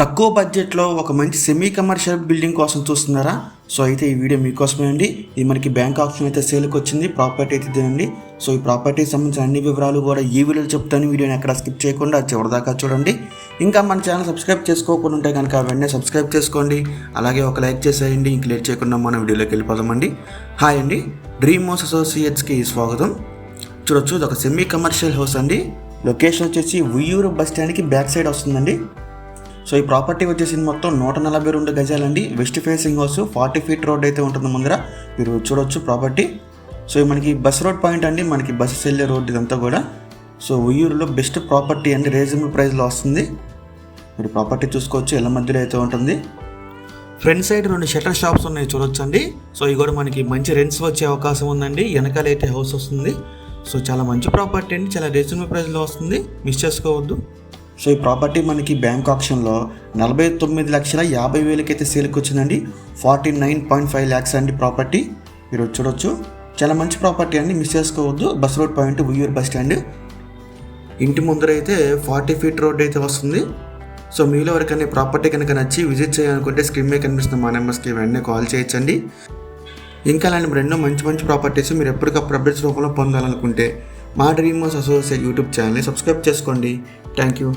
తక్కువ బడ్జెట్లో ఒక మంచి సెమీ కమర్షియల్ బిల్డింగ్ కోసం చూస్తున్నారా? సో అయితే ఈ వీడియో మీకోసమే అండి. ఇది మనకి బ్యాంక్ ఆప్షన్ అయితే సేల్కి వచ్చింది. ప్రాపర్టీ అయితే ఇదేనండి. సో ఈ ప్రాపర్టీకి సంబంధించిన అన్ని వివరాలు కూడా ఈ వీడియోలో చెప్తాను. వీడియోని ఎక్కడ స్కిప్ చేయకుండా చివరిదాకా చూడండి. ఇంకా మన ఛానల్ సబ్స్క్రైబ్ చేసుకోకుండా ఉంటే కనుక వెంటనే సబ్స్క్రైబ్ చేసుకోండి. అలాగే ఒక లైక్ చేసేయండి. ఇంక లేట్ చేయకుండా మన వీడియోలోకి వెళ్ళిపోదామండి. హాయ్ అండి. డ్రీమ్ హౌస్ అసోసియేట్స్కి స్వాగతం. చూడొచ్చు ఇది ఒక సెమీ కమర్షియల్ హౌస్ అండి. లొకేషన్ వచ్చేసి ఉయ్యూరు బస్ స్టాండ్కి బ్యాక్ సైడ్ వస్తుందండి. సో ఈ ప్రాపర్టీ వచ్చేసి మొత్తం నూట నలభై రెండు గజాలండి. West facing house forty feet road అయితే ఉంటుంది ముందర. మీరు చూడొచ్చు ప్రాపర్టీ. సో మనకి బస్ రోడ్ పాయింట్ అండి. మనకి బస్సెస్ వెళ్ళే రోడ్ ఇదంతా కూడా. సో ఉయ్యూరులో బెస్ట్ ప్రాపర్టీ అండి. రీజనబుల్ ప్రైస్లో వస్తుంది. మీరు ప్రాపర్టీ చూసుకోవచ్చు. ఇళ్ళ మధ్యలో అయితే ఉంటుంది. ఫ్రంట్ సైడ్ రెండు షటర్ షాప్స్ ఉన్నాయి. చూడొచ్చండి. సో ఇవి కూడా మనకి మంచి రెంట్స్ వచ్చే అవకాశం ఉందండి. వెనకాల అయితే హౌస్ వస్తుంది. సో చాలా మంచి ప్రాపర్టీ అండి. చాలా రీజనబుల్ ప్రైస్లో వస్తుంది. మిస్ చేసుకోవద్దు. సో ఈ ప్రాపర్టీ మనకి బ్యాంక్ ఆప్షన్లో నలభై తొమ్మిది లక్షల యాభై వేలకైతే సేల్కి వచ్చిందండి. Forty nine point five lakhs అండి ప్రాపర్టీ. మీరు చూడొచ్చు. చాలా మంచి ప్రాపర్టీ అండి. మిస్ చేసుకోవద్దు. Bus road point Uyyuru bus stand. ఇంటి ముందర అయితే ఫార్టీ ఫీట్ రోడ్ అయితే వస్తుంది. సో మీలో ఎవరికైనా ప్రాపర్టీ కనుక నచ్చి విజిట్ చేయాలనుకుంటే స్క్రీన్ మీద కనిపిస్తున్న మా నెంబర్స్కి వెంటనే కాల్ చేయొచ్చండి. ఇంకా అలాంటి రెండో మంచి మంచి ప్రాపర్టీస్ మీరు ఎప్పటికప్పుడు అప్డేట్స్ రూపంలో పొందాలనుకుంటే మా డ్రీమ్ హౌస్ అసోసియేట్ యూట్యూబ్ ఛానల్ని సబ్స్క్రైబ్ చేసుకోండి. Thank you.